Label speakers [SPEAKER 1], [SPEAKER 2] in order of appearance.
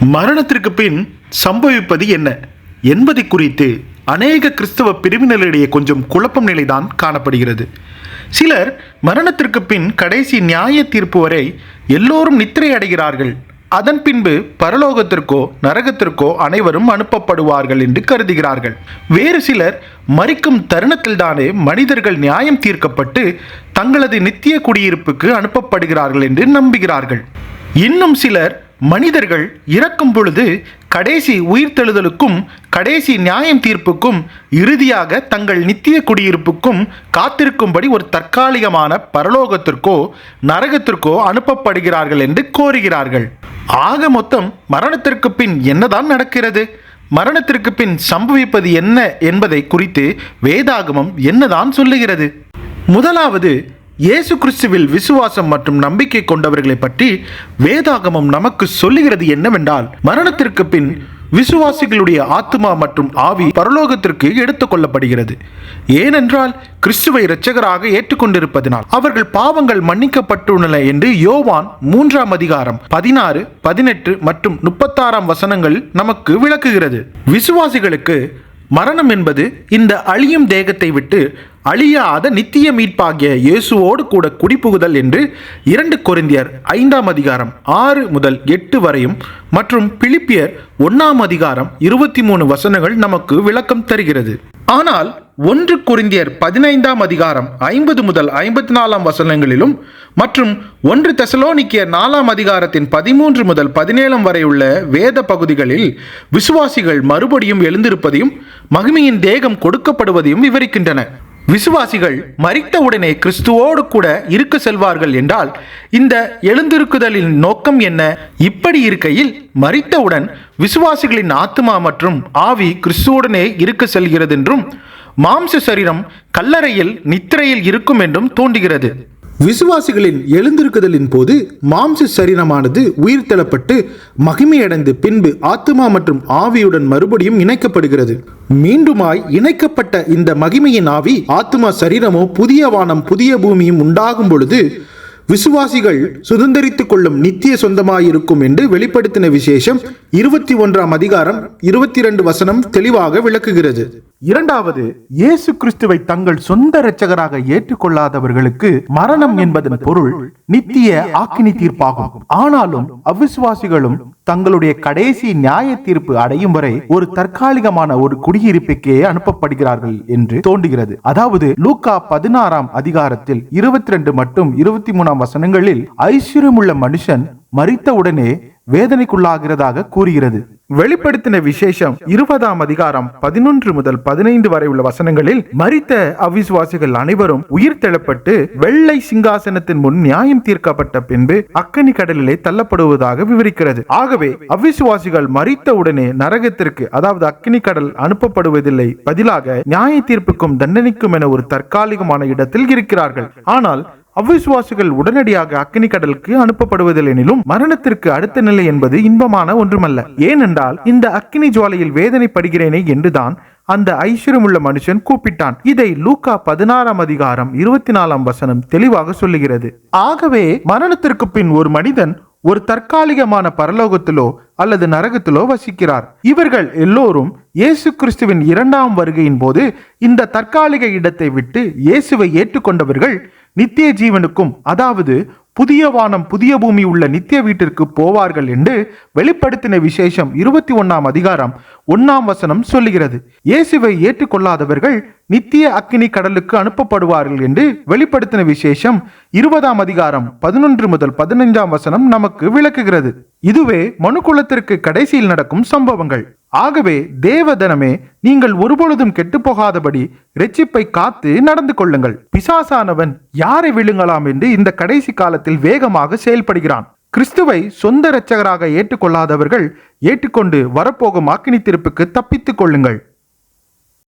[SPEAKER 1] மரணத்திற்கு பின் சம்பவிப்பது என்ன? என்பதை குறித்து அநேக கிறிஸ்தவ பிரிவினரிடையே கொஞ்சம் குழப்பம் நிலைதான் காணப்படுகிறது. சிலர் மரணத்திற்கு பின் கடைசி நியாய தீர்ப்பு வரை எல்லோரும் நித்திரை அடைகிறார்கள். அதன் பின்பு பரலோகத்திற்கோ நரகத்திற்கோ அனைவரும் அனுப்பப்படுவார்கள் என்று கருதுகிறார்கள். வேறு சிலர் மறிக்கும் தருணத்தில்தானே மனிதர்கள் நியாயம் தீர்க்கப்பட்டு தங்களது நித்திய குடியிருப்புக்கு அனுப்பப்படுகிறார்கள் என்று நம்புகிறார்கள். இன்னும் சிலர் மனிதர்கள் இறக்கும் பொழுது கடைசி உயிர்த்தெழுதலுக்கும் கடைசி நியாயம் தீர்ப்புக்கும் இறுதியாக தங்கள் நித்திய குடியிருப்புக்கும் காத்திருக்கும்படி ஒரு தற்காலிகமான பரலோகத்திற்கோ நரகத்திற்கோ அனுப்பப்படுகிறார்கள் என்று கோருகிறார்கள். ஆக மொத்தம் மரணத்திற்கு பின் என்னதான் நடக்கிறது? மரணத்திற்கு பின் சம்பவிப்பது என்ன என்பதை குறித்து வேதாகமம் என்னதான் சொல்லுகிறது? முதலாவது இயேசு கிறிஸ்துவில் விசுவாசம் மற்றும் நம்பிக்கை கொண்டவர்களை பற்றி வேதாகமம் நமக்கு சொல்லுகிறது என்னவென்றால் மரணத்திற்கு பின் விசுவாசிகளுடைய ஆத்மா மற்றும் ஆவி பரலோகத்திற்கு எடுத்துக்கொள்ளப்படுகிறது ஏனென்றால் கிறிஸ்துவை இரட்சகராக ஏற்றுக்கொண்டிருப்பதனால் அவர்கள் பாவங்கள் மன்னிக்கப்பட்டுள்ளன என்று யோவான் மூன்றாம் அதிகாரம் பதினாறு பதினெட்டு மற்றும் முப்பத்தாறாம் வசனங்கள் நமக்கு விளக்குகிறது. விசுவாசிகளுக்கு மரணம் என்பது இந்த அழியும் தேகத்தை விட்டு அழியாத நித்திய மீட்பாகிய இயேசுவோடு கூட குடிபுகுதல் என்று இரண்டு கொரிந்தியர் ஐந்தாம் அதிகாரம் ஆறு முதல் எட்டு வரையும் மற்றும் பிலிப்பியர் ஒன்னாம் அதிகாரம் இருபத்தி மூணு வசனங்கள் நமக்கு விளக்கம் தருகிறது. ஆனால் ஒன்று கொரிந்தியர் பதினைந்தாம் அதிகாரம் ஐம்பது முதல் ஐம்பத்தி நாலாம் வசனங்களிலும் மற்றும் ஒன்று தெசலோனிக்கிய நாலாம் அதிகாரத்தின் பதிமூன்று முதல் பதினேழாம் வரை உள்ள வேத பகுதிகளில் விசுவாசிகள் மறுபடியும் எழுந்திருப்பதையும் மகிமையின் தேகம் கொடுக்கப்படுவதையும் விவரிக்கின்றன. விசுவாசிகள் மறித்தவுடனே கிறிஸ்துவோடு கூட இருக்க செல்வார்கள் என்றால் இந்த எழுந்திருக்குதலின் நோக்கம் என்ன? இப்படி இருக்கையில் மறித்தவுடன் விசுவாசிகளின் ஆத்மா மற்றும் ஆவி கிறிஸ்துவுடனே இருக்க செல்கிறது என்றும் மாம்ச சரீரம் கல்லறையில் நித்திரையில் இருக்கும் என்றும் தோன்றுகிறது. விசுவாசிகளின் எழுந்திருக்குதலின் போது மாம்ச சரீரமானது உயிர் உயிர்த்தெழப்பட்டு மகிமையடைந்து பின்பு ஆத்மா மற்றும் ஆவியுடன் மறுபடியும் இணைக்கப்படுகிறது. மீண்டுமாய் இணைக்கப்பட்ட இந்த மகிமையின் ஆவி ஆத்மா சரீரமோ புதிய வானம் புதிய பூமியும் உண்டாகும் பொழுது விசுவாசிகள் சுதந்திரித்துக் கொள்ளும் நித்திய சொந்தமாயிருக்கும் என்று வெளிப்படுத்தின விசேஷம் இருபத்தி ஒன்றாம் அதிகாரம் இருபத்தி இரண்டு வசனம் தெளிவாக விளக்குகிறது. இரண்டாவது இயேசு கிறிஸ்துவை தங்கள் சொந்த இரட்சகராக ஏற்றுக்கொள்ளாதவர்களுக்கு மரணம் என்பதன் பொருள் நித்திய ஆக்கினி தீர்ப்பாகும். ஆனாலும் அவிசுவாசிகளும் தங்களுடைய கடைசி நியாய தீர்ப்பு அடையும் வரை ஒரு தற்காலிகமான ஒரு குடியிருப்புக்கே அனுப்பப்படுகிறார்கள் என்று தோன்றுகிறது. அதாவது லூக்கா பதினாறாம் அதிகாரத்தில் இருபத்தி ரெண்டு மற்றும் இருபத்தி மூணாம் வசனங்களில் ஐஸ்வர்யமுள்ள மனுஷன் மறித்தவுடனே வேதனைக்குள்ளாகிறதாக கூறுகிறது. வெளிப்படுத்தின விசேஷம் இருபதாம் அதிகாரம் பதினொன்று முதல் பதினைந்து வரை உள்ள வசனங்களில் மறித்த அவிசுவாசிகள் அனைவரும் உயிர் தெளப்பட்டு வெள்ளை சிங்காசனத்தின் முன் நியாயம் தீர்க்கப்பட்ட பின்பு அக்கனி கடலிலே தள்ளப்படுவதாக விவரிக்கிறது. ஆகவே அவிசுவாசிகள் மறித்த உடனே நரகத்திற்கு அதாவது அக்கினி கடல் அனுப்பப்படுவதில்லை பதிலாக நியாய தீர்ப்புக்கும் தண்டனைக்கும் என ஒரு தற்காலிகமான இடத்தில் இருக்கிறார்கள். ஆனால் அவ்விசுவாசிகள் உடனடியாக அக்னி கடலுக்கு அனுப்பப்படுவதில்லைனிலும் மரணத்திற்கு அடுத்த நிலை என்பது இன்பமான ஒன்றுமல்ல. ஏனென்றால் இந்த அக்கினி ஜுவாலையில் வேதனைப்படுகிறேனே என்றுதான் அந்த ஐஸ்வர்யமுள்ள மனுஷன் கூப்பிட்டான். இதை லூக்கா பதினாறாம் அதிகாரம் இருபத்தி நாலாம் வசனம் தெளிவாக சொல்லுகிறது. ஆகவே மரணத்திற்கு பின் ஒரு மனிதன் ஒரு தற்காலிகமான பரலோகத்திலோ அல்லது நரகத்திலோ வசிக்கிறார். இவர்கள் எல்லோரும் இயேசு கிறிஸ்துவின் இரண்டாம் வருகையின் போது இந்த தற்காலிக இடத்தை விட்டு இயேசுவை ஏற்றுக்கொண்டவர்கள் நித்திய ஜீவனுக்கும் அதாவது புதிய வானம் புதிய பூமி உள்ள நித்திய வீட்டிற்கு போவார்கள் என்று வெளிப்படுத்தின விசேஷம் இருபத்தி ஒன்னாம் அதிகாரம் ஒன்னாம் வசனம் சொல்லுகிறது. இயேசுவை ஏற்றுக்கொள்ளாதவர்கள் நித்திய அக்கினி கடலுக்கு அனுப்பப்படுவார்கள் என்று வெளிப்படுத்தின விசேஷம் இருபதாம் அதிகாரம் பதினொன்று முதல் பதினைஞ்சாம் வசனம் நமக்கு விளக்குகிறது. இதுவே மனுக்குலத்திற்கு கடைசியில் நடக்கும் சம்பவங்கள். ஆகவே தேவதனமே நீங்கள் ஒருபொழுதும் கெட்டுப்போகாதபடி ரட்சிப்பை ரெச்சிப்பை காத்து நடந்து கொள்ளுங்கள். பிசாசானவன் யாரை விழுங்கலாம் என்று இந்த கடைசி காலத்தில் வேகமாக செயல்படுகிறான். கிறிஸ்துவை சொந்த இரட்சகராக ஏற்றுக்கொள்ளாதவர்கள் ஏற்றுக்கொண்டு வரப்போகும் ஆக்கினி திருப்புக்கு தப்பித்துக் கொள்ளுங்கள்.